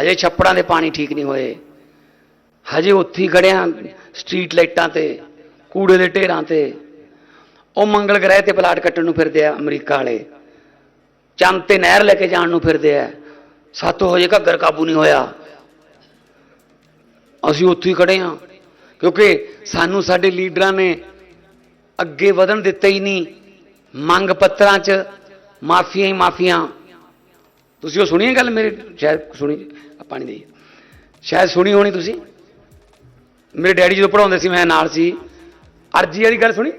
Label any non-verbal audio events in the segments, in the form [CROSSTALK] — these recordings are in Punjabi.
ਹਜੇ ਛੱਪੜਾਂ ਦੇ ਪਾਣੀ ਠੀਕ ਨਹੀਂ ਹੋਏ। ਹਜੇ ਉੱਥੇ ਹੀ ਖੜਿਆ ਸਟਰੀਟ ਲਾਈਟਾਂ ਤੇ, ਕੂੜੇ ਦੇ ਢੇਰਾਂ ਤੇ। ਉਹ ਮੰਗਲ ਗ੍ਰਹਿ ਤੇ ਪਲਾਟ ਕੱਟਣ ਨੂੰ ਫਿਰਦੇ ਆ ਅਮਰੀਕਾ ਵਾਲੇ। ਚੰਦ ਤੇ ਨਹਿਰ ਲੈ ਕੇ ਜਾਣ ਨੂੰ ਫਿਰਦੇ ਆ। ਸਾਤੋਂ ਹਜੇ ਘੱਗਰ ਕਾਬੂ ਨਹੀਂ ਹੋਇਆ। ਅਸੀਂ ਉੱਥੇ ਹੀ ਖੜੇ ਆ। ਕਿਉਂਕਿ ਸਾਨੂੰ ਸਾਡੇ ਲੀਡਰਾਂ ਨੇ ਅੱਗੇ ਵਧਣ ਦਿੱਤਾ ਹੀ ਨਹੀਂ। ਮੰਗ ਪੱਤਰਾਂ 'ਚ ਮਾਫੀਆਂ ਹੀ ਮਾਫੀਆਂ। ਤੁਸੀਂ ਉਹ ਸੁਣੀ ਗੱਲ ਮੇਰੇ? ਸ਼ਾਇਦ ਸੁਣੀ। ਪਾਣੀ ਦੇ। ਸ਼ਾਇਦ ਸੁਣੀ ਹੋਣੀ ਤੁਸੀਂ। ਮੇਰੇ ਡੈਡੀ ਜਦੋਂ ਪੜਾਉਂਦੇ ਸੀ, ਮੈਂ ਨਾਲ ਸੀ। ਅਰਜੀ ਵਾਲੀ ਗੱਲ ਸੁਣੀ?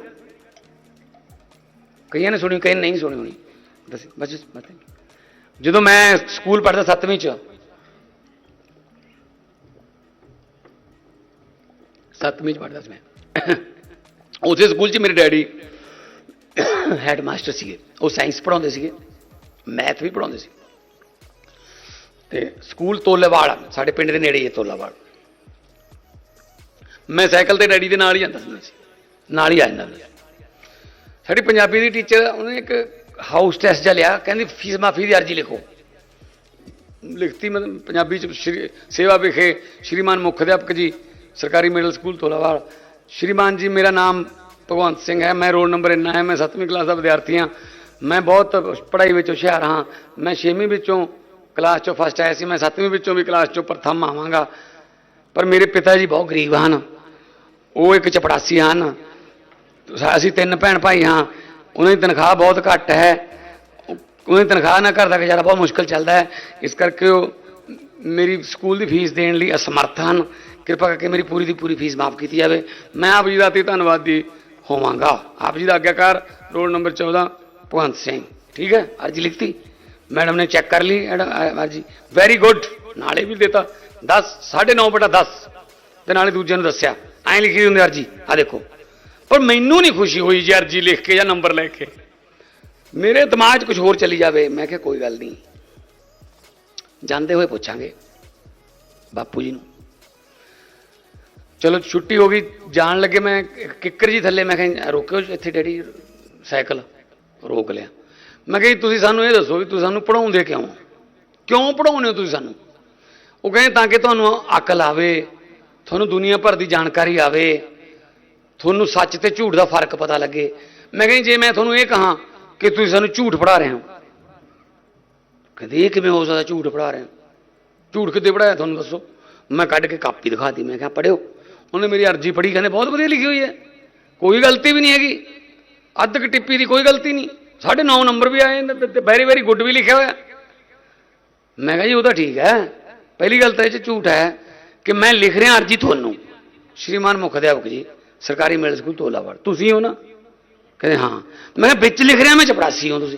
ਕਈਆਂ ਨੇ ਸੁਣੀ ਕਈ ਨਹੀਂ ਸੁਣੀ ਹੋਣੀ। ਦੱਸ, ਬਸ ਜਦੋਂ ਮੈਂ ਸਕੂਲ ਪੜ੍ਹਦਾ 7ਵੀਂ ਚ 7ਵੀਂ ਚ ਪੜ੍ਹਦਾ ਸੀ ਮੈਂ। ਉਸੇ ਸਕੂਲ ਚ ਮੇਰੇ ਡੈਡੀ [COUGHS] ਹੈਡ ਮਾਸਟਰ ਸੀਗੇ। ਉਹ ਸਾਇੰਸ ਪੜਾਉਂਦੇ ਸੀਗੇ। ਮੈਥ ਵੀ ਪੜਾਉਂਦੇ ਸੀ। ਤੇ ਸਕੂਲ ਤੋਲੇਵਾਲ ਸਾਡੇ ਪਿੰਡ ਦੇ ਨੇੜੇ ਹੀ ਹੈ ਤੋਲਾਵਾਲ। ਮੈਂ ਸਾਈਕਲ ਤੇ ਡੈਡੀ ਦੇ ਨਾਲ ਹੀ ਜਾਂਦਾ ਹੁੰਦਾ ਸੀ, ਨਾਲ ਹੀ ਆ ਜਾਂਦਾ ਹੁੰਦਾ ਸਾਡੀ ਪੰਜਾਬੀ ਦੀ ਟੀਚਰ, ਉਹਨੇ ਇੱਕ ਹਾਊਸ ਟੈਸਟ ਜਿਹਾ ਲਿਆ, ਕਹਿੰਦੀ, ਫੀਸ ਮਾਫੀ ਦੀ ਅਰਜੀ ਲਿਖੋ। ਲਿਖਤੀ ਮੈਂ ਪੰਜਾਬੀ ਚ ਸ਼੍ਰੀ, ਸੇਵਾ ਵਿਖੇ ਸ਼੍ਰੀਮਾਨ ਮੁੱਖ ਅਧਿਆਪਕ ਜੀ, ਸਰਕਾਰੀ ਮਿਡਲ ਸਕੂਲ ਤੋਲਾਵਾਲ। ਸ਼੍ਰੀਮਾਨ ਜੀ, ਮੇਰਾ ਨਾਮ ਭਗਵੰਤ ਸਿੰਘ ਹੈ, ਮੈਂ ਰੋਲ ਨੰਬਰ ਇੰਨਾ ਹੈ, ਮੈਂ 7ਵੀਂ ਕਲਾਸ ਦਾ ਵਿਦਿਆਰਥੀ ਹਾਂ, ਮੈਂ ਬਹੁਤ ਪੜ੍ਹਾਈ ਵਿੱਚ ਹੁਸ਼ਿਆਰ ਹਾਂ, ਮੈਂ 6ਵੀਂ ਵਿੱਚੋਂ ਕਲਾਸ ਚੋਂ ਫਸਟ ਆਇਆ ਸੀ ਮੈਂ 7ਵੀਂ ਵਿੱਚੋਂ ਵੀ ਕਲਾਸ ਚੋਂ ਪ੍ਰਥਮ ਆਵਾਂਗਾ ਪਰ ਮੇਰੇ ਪਿਤਾ ਜੀ ਬਹੁਤ ਗਰੀਬ ਹਨ ਉਹ ਇੱਕ ਚਪੜਾਸੀ ਹਨ ਅਸੀਂ ਤਿੰਨ ਭੈਣ ਭਾਈ ਹਾਂ ਉਹਨਾਂ ਦੀ ਤਨਖਾਹ ਬਹੁਤ ਘੱਟ ਹੈ ਉਹਨਾਂ ਦੀ ਤਨਖਾਹ ਨਾਲ ਘਰ ਦਾ ਗੁਜ਼ਾਰਾ ਬਹੁਤ ਮੁਸ਼ਕਲ ਚੱਲਦਾ ਹੈ ਇਸ ਕਰਕੇ ਉਹ ਮੇਰੀ ਸਕੂਲ ਦੀ ਫੀਸ ਦੇਣ ਲਈ ਅਸਮਰਥ ਹਨ ਕਿਰਪਾ ਕਰਕੇ ਮੇਰੀ ਪੂਰੀ ਦੀ ਪੂਰੀ ਫੀਸ ਮਾਫ ਕੀਤੀ ਜਾਵੇ ਮੈਂ ਆਪ ਜੀ ਦਾ ਅਤੀ ਧੰਨਵਾਦੀ ਹੋਵਾਂਗਾ ਆਪ ਜੀ ਦਾ ਆਗਿਆਕਾਰ ਰੋਲ ਨੰਬਰ 14 ਭਗਵੰਤ ਸਿੰਘ ਠੀਕ ਹੈ ਅਰਜੀ ਲਿਖਤੀ ਮੈਡਮ ਨੇ ਚੈੱਕ ਕਰ ਲਈ ਐਡ- ਅਰਜੀ ਵੈਰੀ ਗੁੱਡ ਨਾਲੇ ਵੀ ਦਿੱਤਾ। 10 9.5 ਬਟਾ 10 ਤੇ ਨਾਲੇ ਦੂਜੇ ਨੂੰ ਦੱਸਿਆ। ਐਂ ਲਿਖੀ ਹੁੰਦੀ ਅਰਜੀ। ਆ ਦੇਖੋ। ਪਰ ਮੈਨੂੰ ਨਹੀਂ ਖੁਸ਼ੀ ਹੋਈ ਜੀ ਅਰਜੀ ਲਿਖ ਕੇ ਜਾਂ ਨੰਬਰ ਲੈ ਕੇ। ਮੇਰੇ ਦਿਮਾਗ 'ਚ ਕੁਝ ਹੋਰ ਚੱਲੀ ਜਾਵੇ। ਮੈਂ ਕਿਹਾ, ਕੋਈ ਗੱਲ ਨਹੀਂ ਜਾਂਦੇ ਹੋਏ ਪੁੱਛਾਂਗੇ। ਬਾਪੂ ਜੀ ਨੂੰ। ਚਲੋ, ਛੁੱਟੀ ਹੋ ਗਈ। ਜਾਣ ਲੱਗੇ ਮੈਂ ਕਿੱਕਰ ਜੀ ਥੱਲੇ। ਮੈਂ ਕਿਹਾ, ਰੋਕਿਓ ਇੱਥੇ ਡੈਡੀ। ਸਾਈਕਲ। ਰੋਕ ਲਿਆ। ਮੈਂ ਕਿਹਾ ਜੀ, ਤੁਸੀਂ ਸਾਨੂੰ ਇਹ ਦੱਸੋ ਵੀ ਤੁਸੀਂ ਸਾਨੂੰ ਪੜਾਉਂਦੇ ਕਿਉਂ? ਕਿਉਂ ਪੜਾਉਂਦੇ ਹੋ ਤੁਸੀਂ ਸਾਨੂੰ? ਉਹ ਕਹਿੰਦੇ, ਤਾਂ ਕਿ ਤੁਹਾਨੂੰ ਅਕਲ ਆਵੇ, ਤੁਹਾਨੂੰ ਦੁਨੀਆ ਭਰ ਦੀ ਜਾਣਕਾਰੀ ਆਵੇ, ਤੁਹਾਨੂੰ ਸੱਚ ਤੇ ਝੂਠ ਦਾ ਫ਼ਰਕ ਪਤਾ ਲੱਗੇ। ਮੈਂ ਕਹਿੰਦੀ ਜੇ ਮੈਂ ਤੁਹਾਨੂੰ ਇਹ ਕਹਾਂ ਕਿ ਤੁਸੀਂ ਸਾਨੂੰ ਝੂਠ ਪੜਾ ਰਹੇ ਹੋ। ਕਹਿੰਦੇ, ਇਹ ਕਿਵੇਂ ਹੋ ਸਕਦਾ ਝੂਠ ਪੜਾ ਰਹੇ ਹੋ? ਝੂਠ ਕਿੱਦੇ ਪੜਾਇਆ ਤੁਹਾਨੂੰ ਦੱਸੋ? ਮੈਂ ਕੱਢ ਕੇ ਕਾਪੀ ਦਿਖਾਤੀ ਮੈਂ ਕਿਹਾ ਪੜਿਓ ਉਹਨੇ ਮੇਰੀ ਅਰਜੀ ਪੜ੍ਹੀ, ਕਹਿੰਦੇ, ਬਹੁਤ ਵਧੀਆ ਲਿਖੀ ਹੋਈ ਹੈ। ਕੋਈ ਗਲਤੀ ਵੀ ਨਹੀਂ ਹੈਗੀ। ਅੱਧ ਕੁ ਟਿੱਪੀ ਦੀ ਕੋਈ ਗਲਤੀ ਨਹੀਂ। ਸਾਢੇ 9 ਨੰਬਰ ਵੀ ਆਏ ਨੇ ਤੇ ਵੈਰੀ ਵੈਰੀ ਗੁੱਡ ਵੀ ਲਿਖਿਆ ਹੋਇਆ। ਮੈਂ ਕਿਹਾ ਜੀ, ਉਹ ਤਾਂ ਠੀਕ ਹੈ। ਪਹਿਲੀ ਗੱਲ ਤਾਂ ਇਹ ਚ ਝੂਠ ਹੈ ਕਿ ਮੈਂ ਲਿਖ ਰਿਹਾ ਅਰਜੀ ਤੁਹਾਨੂੰ। ਸ਼੍ਰੀਮਾਨ ਮੁੱਖ ਅਧਿਆਪਕ ਜੀ, ਸਰਕਾਰੀ ਮਿਡਲ ਸਕੂਲ ਤੋਲਾਵਾਲ ਤੁਸੀਂ ਹੋ ਨਾ? ਕਹਿੰਦੇ, ਹਾਂ। ਮੈਂ ਕਿਹਾ, ਵਿੱਚ ਲਿਖ ਰਿਹਾ ਮੈਂ, ਚਪੜਾਸੀ ਹਾਂ ਤੁਸੀਂ।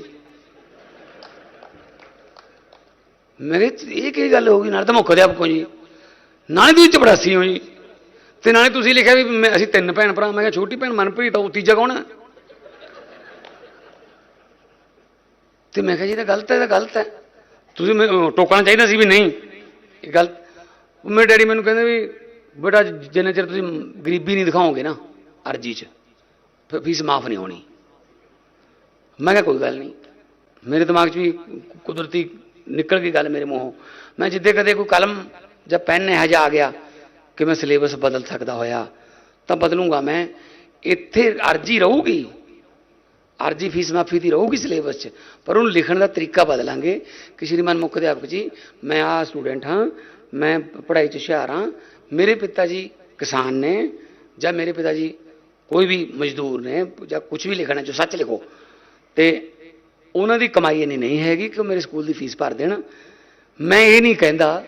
ਮੈਂ ਕਿਹਾ, ਇਹ ਕੀ ਗੱਲ ਹੋ ਗਈ? ਨਾਲ ਤਾਂ ਮੁੱਖ ਅਧਿਆਪਕ ਹੋ ਜੀ। ਨਾਲੇ ਤੁਸੀਂ ਚਪੜਾਸੀ ਹੋ ਜੀ। ਤੇ ਨਾਲੇ ਤੁਸੀਂ ਲਿਖਿਆ ਵੀ ਮੈਂ- ਅਸੀਂ ਤਿੰਨ ਭੈਣ ਭਰਾ। ਮੈਂ ਕਿਹਾ, ਛੋਟੀ ਭੈਣ ਮਨਪ੍ਰੀਤ ਆ, ਉਹ ਤੀਜਾ ਕੌਣ ਹੈ? ਤੇ ਮੈਂ ਕਿਹਾ ਜੀ, ਇਹ ਗਲਤ ਹੈ, ਇਹ ਤਾਂ ਗਲਤ ਹੈ। ਤੁਸੀਂ ਮੈਨੂੰ ਟੋਕਣਾ ਚਾਹੀਦਾ ਸੀ ਵੀ ਨਹੀਂ। ਇਹ ਗਲਤ ਮੇਰੇ ਡੈਡੀ ਮੈਨੂੰ ਕਹਿੰਦੇ ਵੀ, ਬੇਟਾ, ਜਿੰਨੇ ਚਿਰ ਤੁਸੀਂ ਗਰੀਬੀ ਨਹੀਂ ਦਿਖਾਓਗੇ ਨਾ ਅਰਜੀ 'ਚ, ਫਿਰ ਫੀਸ ਮਾਫ ਨਹੀਂ ਹੋਣੀ। ਮੈਂ ਕਿਹਾ, ਕੋਈ ਗੱਲ ਨਹੀਂ। ਮੇਰੇ ਦਿਮਾਗ 'ਚ ਵੀ ਕੁਦਰਤੀ ਨਿਕਲ ਗਈ ਗੱਲ ਮੇਰੇ ਮੂੰਹੋਂ। ਮੈਂ ਜਿੱਦੇ ਕਦੇ ਕੋਈ ਕਲਮ ਜਾਂ ਪੈਨ ਇਹੋ ਜਿਹਾ ਆ ਗਿਆ ਕਿ ਮੈਂ ਸਿਲੇਬਸ ਬਦਲ ਸਕਦਾ ਹੋਇਆ, ਤਾਂ ਬਦਲੂੰਗਾ ਮੈਂ। ਇੱਥੇ ਅਰਜੀ ਰਹੂਗੀ। ਅਰਜੀ ਫੀਸ ਮਾਫੀ ਦੀ ਰਹੂਗੀ ਸਿਲੇਬਸ 'ਚ, ਪਰ ਉਹਨੂੰ ਲਿਖਣ ਦਾ ਤਰੀਕਾ ਬਦਲਾਂਗੇ। ਕਿ ਸ਼੍ਰੀਮਾਨ ਮੁੱਖ ਅਧਿਆਪਕ ਜੀ, ਮੈਂ ਆ ਸਟੂਡੈਂਟ ਹਾਂ, ਮੈਂ ਪੜ੍ਹਾਈ 'ਚ ਹੁਸ਼ਿਆਰ ਹਾਂ, ਮੇਰੇ ਪਿਤਾ ਜੀ ਕਿਸਾਨ ਨੇ ਜਾਂ ਮੇਰੇ ਪਿਤਾ ਜੀ ਕੋਈ ਵੀ ਮਜ਼ਦੂਰ ਨੇ ਜਾਂ ਕੁਝ ਵੀ ਲਿਖਣਾ ਜੋ ਸੱਚ ਲਿਖੋ, ਤੇ ਉਹਨਾਂ ਦੀ ਕਮਾਈ ਇੰਨੀ ਨਹੀਂ ਹੈਗੀ ਕਿ ਉਹ ਮੇਰੇ ਸਕੂਲ ਦੀ ਫੀਸ ਭਰ ਦੇਣ। ਮੈਂ ਇਹ ਨਹੀਂ ਕਹਿੰਦਾ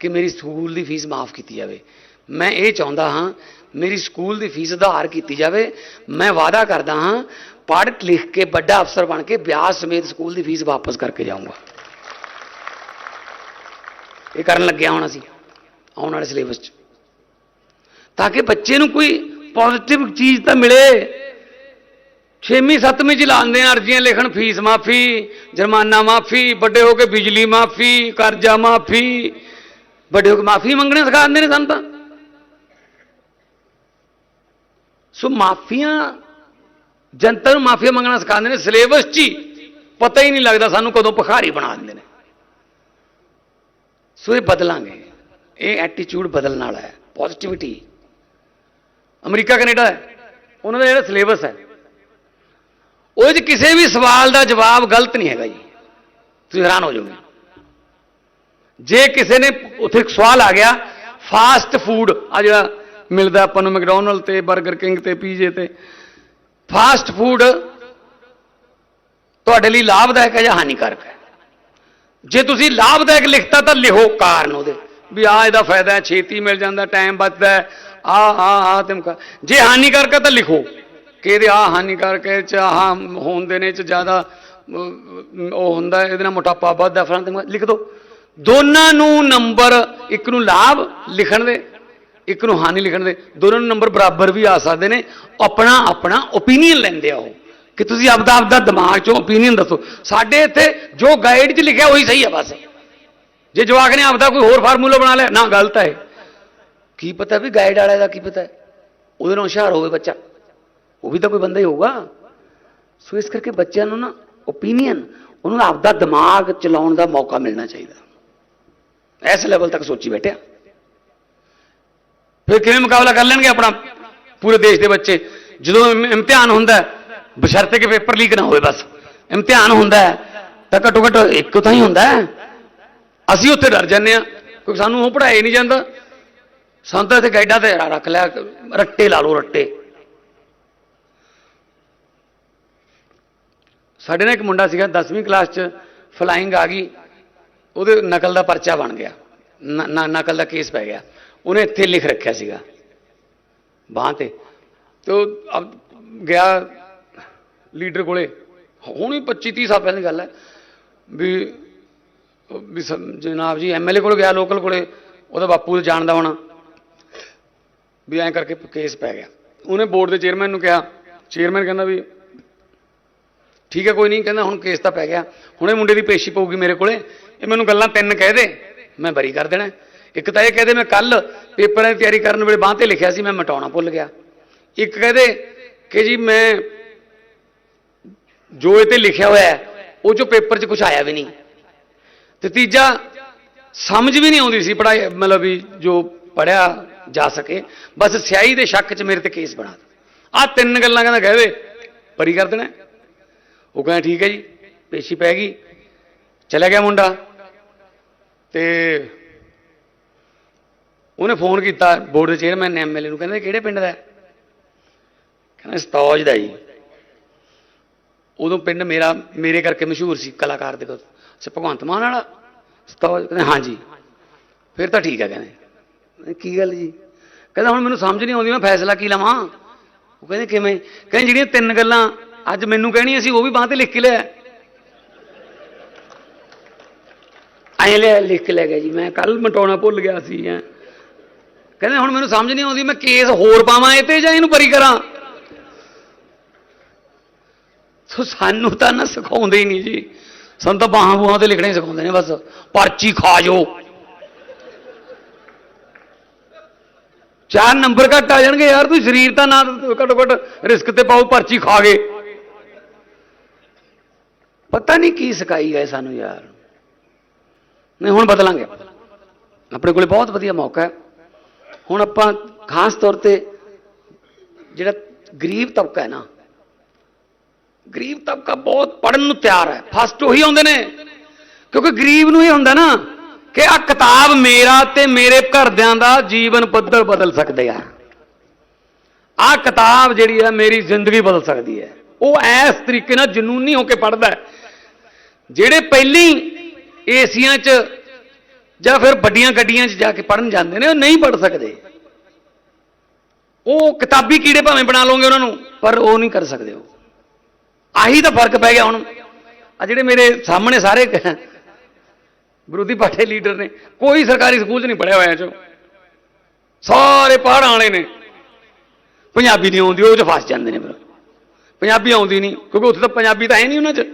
ਕਿ ਮੇਰੀ ਸਕੂਲ ਦੀ ਫੀਸ ਮਾਫ ਕੀਤੀ ਜਾਵੇ। ਮੈਂ ਇਹ ਚਾਹੁੰਦਾ ਹਾਂ, ਮੇਰੀ ਸਕੂਲ ਦੀ ਫੀਸ ਉਧਾਰ ਕੀਤੀ ਜਾਵੇ। ਮੈਂ ਵਾਅਦਾ ਕਰਦਾ ਹਾਂ, ਪੜ੍ਹ ਲਿਖ ਕੇ ਵੱਡਾ ਅਫਸਰ ਬਣ ਕੇ ਵਿਆਜ ਸਮੇਤ ਸਕੂਲ ਦੀ ਫੀਸ ਵਾਪਸ ਕਰਕੇ ਜਾਊਂਗਾ। ਇਹ ਕਰਨ ਲੱਗਿਆ ਹੁਣ ਅਸੀਂ, ਆਉਣ ਵਾਲੇ ਸਿਲੇਬਸ 'ਚ। ਤਾਂ ਕਿ ਬੱਚੇ ਨੂੰ ਕੋਈ ਪੋਜ਼ਿਟਿਵ ਚੀਜ਼ ਤਾਂ ਮਿਲੇ। 6ਵੀਂ 7ਵੀਂ ਚ ਲਾਉਂਦੇ ਆ ਅਰਜ਼ੀਆਂ, ਲਿਖਣ ਫੀਸ ਮਾਫੀ, ਜੁਰਮਾਨਾ ਮਾਫੀ, ਵੱਡੇ ਹੋ ਕੇ ਬਿਜਲੀ ਮਾਫੀ, ਕਰਜ਼ਾ ਮਾਫੀ। ਵੱਡੇ ਹੋ ਕੇ ਮਾਫੀ ਮੰਗਣੇ ਸਿਖਾ ਦਿੰਦੇ ਨੇ ਸਾਨੂੰ ਤਾਂ। ਸੋ ਮਾਫੀਆਂ ਜਨਤਾ ਨੂੰ ਮਾਫੀਆ ਮੰਗਣਾ ਸਿਖਾਉਂਦੇ ਨੇ, ਸਿਲੇਬਸ 'ਚ ਹੀ ਪਤਾ ਹੀ ਨਹੀਂ ਲੱਗਦਾ ਸਾਨੂੰ ਕਦੋਂ ਭਿਖਾਰੀ ਬਣਾ ਦਿੰਦੇ ਨੇ। ਸੋ ਇਹ ਬਦਲਾਂਗੇ। ਇਹ ਐਟੀਟਿਊਡ ਬਦਲਣ ਵਾਲਾ ਹੈ ਪੋਜ਼ਿਟਿਵਿਟੀ ਅਮਰੀਕਾ, ਕੈਨੇਡਾ ਹੈ, ਉਹਨਾਂ ਦਾ ਜਿਹੜਾ ਸਿਲੇਬਸ ਹੈ ਉਹ 'ਚ ਕਿਸੇ ਵੀ ਸਵਾਲ ਦਾ ਜਵਾਬ ਗਲਤ ਨਹੀਂ ਹੈਗਾ ਜੀ। ਤੁਸੀਂ ਹੈਰਾਨ ਹੋ ਜਾਓਗੇ। ਜੇ ਕਿਸੇ ਨੇ ਉੱਥੇ ਇੱਕ ਸਵਾਲ ਆ ਗਿਆ ਫਾਸਟ ਫੂਡ ਆ ਜਿਹੜਾ ਮਿਲਦਾ ਆਪਾਂ ਨੂੰ ਮੈਕਡੋਨਲਡ ਤੇ 버ਗਰ ਕਿੰਗ ਤੇ, ਪੀਜੇ ਤੇ। ਫਾਸਟ ਫੂਡ ਤੁਹਾਡੇ ਲਈ ਲਾਭਦਾਇਕ ਹੈ ਜਾਂ ਹਾਨੀਕਾਰਕ ਹੈ? ਜੇ ਤੁਸੀਂ ਲਾਭਦਾਇਕ ਲਿਖਤਾ ਤਾਂ ਲਿਖੋ ਕਾਰਨ ਉਹਦੇ। ਵੀ ਆ ਇਹਦਾ ਫਾਇਦਾ ਛੇਤੀ ਮਿਲ ਜਾਂਦਾ ਟਾਈਮ ਬਚਦਾ ਹੈ। ਆ ਆ ਆ ਤਿਮਕਾ ਜੇ ਹਾਨੀਕਾਰਕ ਹੈ ਤਾਂ ਲਿਖੋ। ਕਿ ਇਹਦੇ ਆ ਹਾਨੀਕਾਰਕ ਹੈ, ਚ ਆਹ ਹੋਂਦੇ ਨੇ, ਚ ਜ਼ਿਆਦਾ ਉਹ ਹੁੰਦਾ ਇਹਦੇ ਨਾਲ ਮੋਟਾਪਾ ਵੱਧਦਾ ਫਰਾਂ ਤਿਮਕਾ ਲਿਖ ਦਿਓ ਦੋਨਾਂ ਨੂੰ ਨੰਬਰ ਇੱਕ ਨੂੰ ਲਾਭ ਲਿਖਣ ਦੇ। ਇੱਕ ਨੂੰ ਹਾਨੀ ਲਿਖਣ ਦੇ, ਦੋਨਾਂ ਨੂੰ ਨੰਬਰ ਬਰਾਬਰ ਵੀ ਆ ਸਕਦੇ ਨੇ। ਆਪਣਾ ਆਪਣਾ ਓਪੀਨੀਅਨ ਲੈਂਦੇ ਆ ਉਹ। ਕਿ ਤੁਸੀਂ ਆਪਦਾ ਆਪਦਾ ਦਿਮਾਗ ਚੋਂ ਓਪੀਨੀਅਨ ਦੱਸੋ। ਸਾਡੇ ਇੱਥੇ ਜੋ ਗਾਈਡ 'ਚ ਲਿਖਿਆ ਉਹੀ ਸਹੀ ਹੈ ਬਸ। ਜੇ ਜਵਾਕ ਨੇ ਆਪਦਾ ਕੋਈ ਹੋਰ ਫਾਰਮੂਲਾ ਬਣਾ ਲਿਆ, ਨਾ, ਗਲਤ ਹੈ ਕੀ ਪਤਾ ਵੀ ਗਾਈਡ ਵਾਲੇ ਦਾ ਕੀ ਪਤਾ ਉਹਦੇ ਨਾਲ ਹੁਸ਼ਿਆਰ ਹੋਵੇ ਬੱਚਾ। ਉਹ ਵੀ ਤਾਂ ਕੋਈ ਬੰਦਾ ਹੀ ਹੋਊਗਾ। ਸੋ ਇਸ ਕਰਕੇ ਬੱਚਿਆਂ ਨੂੰ ਨਾ ਓਪੀਨੀਅਨ ਉਹਨੂੰ ਆਪਦਾ ਦਿਮਾਗ ਚਲਾਉਣ ਦਾ ਮੌਕਾ ਮਿਲਣਾ ਚਾਹੀਦਾ। ਇਸ ਲੈਵਲ ਤੱਕ ਸੋਚੀ ਬੈਠਿਆ ਫਿਰ ਕਿਵੇਂ ਮੁਕਾਬਲਾ ਕਰ ਲੈਣਗੇ ਆਪਣਾ ਪੂਰੇ ਦੇਸ਼ ਦੇ ਬੱਚੇ? ਜਦੋਂ ਇਮਤਿਹਾਨ ਹੁੰਦਾ ਬਸ਼ਰਤੇ ਕਿ ਪੇਪਰ ਲੀਕ ਨਾ ਹੋਵੇ ਬਸ। ਇਮਤਿਹਾਨ ਹੁੰਦਾ ਤਾਂ ਘੱਟੋ ਘੱਟ ਇੱਕ ਤਾਂ ਹੀ ਹੁੰਦਾ ਅਸੀਂ ਉੱਥੇ ਡਰ ਜਾਂਦੇ ਆ ਕਿਉਂਕਿ ਸਾਨੂੰ ਉਹ ਪੜ੍ਹਾਏ ਨਹੀਂ ਜਾਂਦਾ। ਸਾਨੂੰ ਤਾਂ ਇੱਥੇ ਗਾਈਡਾਂ ਤੇ ਰੱਖ ਲਿਆ, ਰੱਟੇ ਲਾ ਲਓ, ਰੱਟੇ। ਸਾਡੇ ਨਾਲ ਇੱਕ ਮੁੰਡਾ ਸੀਗਾ 10ਵੀਂ ਕਲਾਸ 'ਚ ਫਲਾਈਂਗ ਆ ਗਈ। ਉਹਦੇ ਨਕਲ ਦਾ ਪਰਚਾ ਬਣ ਗਿਆ। ਨ- ਨ- ਨਕਲ ਦਾ ਕੇਸ ਪੈ ਗਿਆ। ਉਹਨੇ ਇੱਥੇ ਲਿਖ ਰੱਖਿਆ ਸੀਗਾ। ਬਾਂਹ ਤੇ। ਤੇ ਉਹ ਅਬ ਗਿਆ ਲੀਡਰ ਕੋਲੇ। ਹੁਣੀ 25 30 ਸਾਲ ਪਹਿਲਾਂ ਦੀ ਗੱਲ ਹੈ ਵੀ ਵੀ ਜਨਾਬ ਜੀ ਐਮਐਲਏ ਕੋਲ ਗਿਆ, ਲੋਕਲ ਕੋਲੇ। ਉਹਦਾ ਬਾਪੂ ਜਾਣਦਾ ਹੋਣਾ ਵੀ ਐਂ ਕਰਕੇ ਕੇਸ ਪੈ ਗਿਆ। ਉਹਨੇ ਬੋਰਡ ਦੇ ਚੇਅਰਮੈਨ ਨੂੰ ਕਿਹਾ। ਚੇਅਰਮੈਨ ਕਹਿੰਦਾ ਵੀ ਠੀਕ ਹੈ, ਕੋਈ ਨਹੀਂ। ਕਹਿੰਦਾ ਹੁਣ ਕੇਸ ਤਾਂ ਪੈ ਗਿਆ। ਹੁਣੇ ਮੁੰਡੇ ਦੀ ਪੇਸ਼ੀ ਪਊਗੀ ਮੇਰੇ ਕੋਲੇ। ਇਹ ਮੈਨੂੰ ਗੱਲਾਂ ਤਿੰਨ ਕਹਿ ਦੇ। ਮੈਂ ਬਰੀ ਕਰ ਦੇਣਾ। ਇੱਕ ਤਾਂ ਇਹ ਕਹਦੇ ਮੈਂ ਕੱਲ ਪੇਪਰਾਂ ਦੀ ਤਿਆਰੀ ਕਰਨ ਵੇਲੇ ਬਾਂਹ ਤੇ ਲਿਖਿਆ ਸੀ, ਮੈਂ ਮਿਟਾਉਣਾ ਭੁੱਲ ਗਿਆ। ਇੱਕ ਕਹਦੇ ਕਿ ਜੀ ਮੈਂ ਜੋ ਇਹ ਤੇ ਲਿਖਿਆ ਹੋਇਆ ਉਹ ਜੋ ਪੇਪਰ 'ਚ ਕੁਝ ਆਇਆ ਵੀ ਨਹੀਂ। ਤੇ ਤੀਜਾ, ਸਮਝ ਵੀ ਨਹੀਂ ਆਉਂਦੀ ਸੀ ਪੜਾਈ ਮਤਲਬ ਵੀ ਜੋ ਪੜਿਆ ਜਾ ਸਕੇ। ਬਸ ਸਿਆਹੀ ਦੇ ਸ਼ੱਕ 'ਚ ਮੇਰੇ ਤੇ ਕੇਸ ਬਣਾ ਆ ਤਿੰਨ ਗੱਲਾਂ ਕਹਿੰਦਾ ਕਹਦੇ ਪਰੀ ਕਰ ਦੇਣਾ। ਉਹ ਕਹਿੰਦਾ ਠੀਕ ਹੈ ਜੀ, ਪੇਸ਼ੀ ਪੈ ਗਈ। ਚਲਾ ਗਿਆ ਮੁੰਡਾ। ਤੇ ਉਹਨੇ ਫੋਨ ਕੀਤਾ ਬੋਰਡ ਦੇ ਚੇਅਰਮੈਨ ਨੇ ਐਮਐਲਏ ਨੂੰ, ਕਹਿੰਦਾ ਕਿਹੜੇ ਪਿੰਡ ਦਾ ਹੈ? ਕਹਿੰਦਾ ਸਤੌਜ ਦਾ ਜੀ। ਉਦੋਂ ਪਿੰਡ ਮੇਰਾ, ਮੇਰੇ ਕਰਕੇ ਮਸ਼ਹੂਰ ਸੀ ਕਲਾਕਾਰ ਦੇ ਕੋਲ। ਸੇ ਭਗਵੰਤ ਮਾਨ ਵਾਲਾ? ਸਤੌਜ, ਕਹਿੰਦੇ ਹਾਂਜੀ ਫਿਰ ਤਾਂ ਠੀਕ ਹੈ, ਕਹਿੰਦੇ। ਕੀ ਗੱਲ ਜੀ? ਕਹਿੰਦਾ ਹੁਣ ਮੈਨੂੰ ਸਮਝ ਨਹੀਂ ਆਉਂਦੀ, ਮੈਂ ਫੈਸਲਾ ਕੀ ਲਵਾਂ? ਉਹ ਕਹਿੰਦੇ ਕਿਵੇਂ? ਕਹਿੰਦੇ ਜਿਹੜੀਆਂ ਤਿੰਨ ਗੱਲਾਂ ਅੱਜ ਮੈਨੂੰ ਕਹਿਣੀਆਂ ਸੀ, ਉਹ ਵੀ ਬਾਂਹ ਤੇ ਲਿਖ ਕੇ ਲਿਆ ਐਂ ਲਿਆ, ਲਿਖ ਕੇ ਲੈ ਗਿਆ ਜੀ। ਮੈਂ ਕੱਲ ਮਟਾਉਣਾ ਭੁੱਲ ਗਿਆ ਸੀ, ਐ। ਕਹਿੰਦੇ ਹੁਣ ਮੈਨੂੰ ਸਮਝ ਨਹੀਂ ਆਉਂਦੀ, ਮੈਂ ਕੇਸ ਹੋਰ ਪਾਵਾਂ ਇਹ ਤੇ ਜਾਂ ਇਹਨੂੰ ਪਰੀ ਕਰਾਂ? ਸੋ ਸਾਨੂੰ ਤਾਂ ਨਾ ਸਿਖਾਉਂਦੇ ਹੀ ਨਹੀਂ ਜੀ। ਸਾਨੂੰ ਤਾਂ ਬਾਹਾਂ ਬੂਹਾਂ ਤੇ ਲਿਖਣੇ ਹੀ ਸਿਖਾਉਂਦੇ ਨੇ ਬਸ। ਪਰਚੀ ਖਾ ਜੋ ਚਾਰ ਨੰਬਰ ਘੱਟ ਆ ਜਾਣਗੇ ਯਾਰ, ਤੁਸੀਂ ਸਰੀਰ ਤਾਂ ਨਾ ਘੱਟੋ ਘੱਟ ਰਿਸਕ ਤੇ ਪਾਓ, ਪਰਚੀ ਖਾ ਗਏ। ਪਤਾ ਨਹੀਂ ਕੀ ਸਿਖਾਈ ਗਏ ਸਾਨੂੰ ਯਾਰ। ਨਹੀਂ, ਹੁਣ ਬਦਲਾਂਗੇ। ਆਪਣੇ ਕੋਲੇ ਬਹੁਤ ਵਧੀਆ ਮੌਕਾ ਹੈ। ਹੁਣ ਆਪਾਂ ਖਾਸ ਤੌਰ ਤੇ ਜਿਹੜਾ ਗਰੀਬ ਤਬਕਾ ਹੈ ਨਾ, ਗਰੀਬ ਤਬਕਾ ਬਹੁਤ ਪੜਨ ਨੂੰ ਤਿਆਰ ਹੈ ਫਸਟ ਉਹੀ ਆਉਂਦੇ ਨੇ। ਕਿਉਂਕਿ ਗਰੀਬ ਨੂੰ ਇਹ ਹੁੰਦਾ ਨਾ ਕਿ ਆ ਕਿਤਾਬ ਮੇਰਾ ਤੇ ਮੇਰੇ ਘਰਦਿਆਂ ਦਾ ਜੀਵਨ ਪੱਧਰ ਬਦਲ ਸਕਦੇ ਆ ਆ ਕਿਤਾਬ ਜਿਹੜੀ ਹੈ ਮੇਰੀ ਜ਼ਿੰਦਗੀ ਬਦਲ ਸਕਦੀ ਹੈ। ਉਹ ਐਸ ਤਰੀਕੇ ਨਾਲ ਜਨੂਨੀ ਹੋ ਕੇ ਪੜਦਾ ਜਿਹੜੇ ਪਹਿਲੀ ਏਸੀਆਂ 'ਚ ਜਾਂ ਫਿਰ ਵੱਡੀਆਂ ਗੱਡੀਆਂ 'ਚ ਜਾ ਕੇ ਪੜਨ ਜਾਂਦੇ ਨੇ, ਉਹ ਨਹੀਂ ਪੜ ਸਕਦੇ। ਉਹ ਕਿਤਾਬੀ ਕੀੜੇ ਭਾਵੇਂ ਬਣਾ ਲਓਗੇ ਉਹਨਾਂ ਨੂੰ, ਪਰ ਉਹ ਨਹੀਂ ਕਰ ਸਕਦੇ ਉਹ। ਆਹੀ ਤਾਂ ਫ਼ਰਕ ਪੈ ਗਿਆ ਹੁਣ। ਆ ਜਿਹੜੇ ਮੇਰੇ ਸਾਹਮਣੇ ਸਾਰੇ ਵਿਰੋਧੀ ਪਾਰਟੀ ਲੀਡਰ ਨੇ, ਕੋਈ ਸਰਕਾਰੀ ਸਕੂਲ 'ਚ ਨਹੀਂ ਪੜਿਆ ਹੋਇਆ ਚੋ। ਸਾਰੇ ਪਹਾੜਾਂ ਵਾਲੇ ਨੇ। ਪੰਜਾਬੀ ਨਹੀਂ ਆਉਂਦੀ, ਉਹ 'ਚ ਫਸ ਜਾਂਦੇ ਨੇ ਫਿਰ। ਪੰਜਾਬੀ ਆਉਂਦੀ ਨਹੀਂ, ਕਿਉਂਕਿ ਉੱਥੇ ਤਾਂ ਪੰਜਾਬੀ ਤਾਂ ਹੈ ਨਹੀਂ ਉਹਨਾਂ 'ਚ।